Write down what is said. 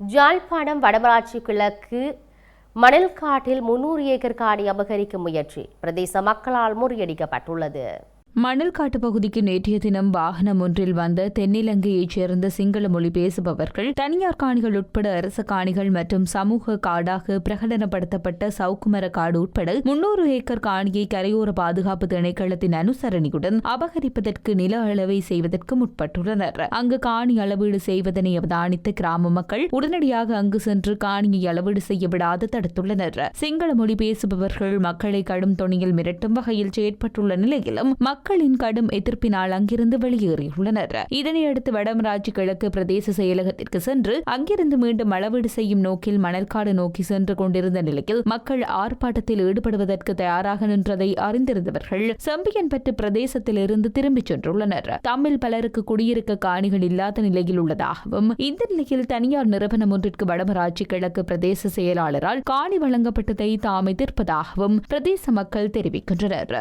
ஜாழ்ப்பாணம் வடமராட்சி கிழக்கு மணல் காட்டில் முன்னூறு ஏக்கர் காணி அபகரிக்கும் முயற்சி. பிரதேச மக்களால் முறியடிக்கப்பட்டுள்ளது. மணல்காட்டு பகுதிக்கு நேற்றைய தினம் வாகனம் ஒன்றில் வந்த தென்னிலங்கையைச் சேர்ந்த சிங்கள மொழி பேசுபவர்கள் தனியார் காணிகள் உட்பட அரச காணிகள் மற்றும் சமூக காடாக பிரகடனப்படுத்தப்பட்ட சவுக்குமர காடு உட்பட முன்னூறு ஏக்கர் காணியை கரையோர பாதுகாப்பு திணைக்களத்தின் அனுசரணையுடன் அபகரிப்பதற்கு நில அளவை செய்வதற்கு முற்பட்டுள்ளனர். அங்கு காணி அளவீடு செய்வதனை அவதானித்த கிராம மக்கள் உடனடியாக அங்கு சென்று காணியை அளவீடு செய்ய விடாது தடுத்துள்ளனர். சிங்கள மொழி பேசுபவர்கள் மக்களை கடும் தொனியில் மிரட்டும் வகையில் செயற்பட்டுள்ள நிலையிலும் மக்களின் கடும் எதிர்ப்பினால் அங்கிருந்து வெளியேறியுள்ளனர். இதனையடுத்து வடமராட்சி கிழக்கு பிரதேச செயலகத்திற்கு சென்று அங்கிருந்து மீண்டும் அளவீடு செய்யும் நோக்கில் மணற்காடு நோக்கி சென்று கொண்டிருந்த நிலையில் மக்கள் ஆர்ப்பாட்டத்தில் ஈடுபடுவதற்கு தயாராக நின்றதை அறிந்திருந்தவர்கள் செம்பியன்பட்டு பிரதேசத்திலிருந்து திரும்பிச் சென்றுள்ளனர். தமிழ் பலருக்கு குடியிருக்க காணிகள் இல்லாத நிலையில் உள்ளதாகவும் இந்த நிலையில் தனியார் நிறுவனம் ஒன்றிற்கு வடமராட்சி கிழக்கு பிரதேச செயலாளரால் காணி வழங்கப்பட்டதை தாம் எதிர்ப்பதாகவும் பிரதேச மக்கள் தெரிவிக்கின்றனர்.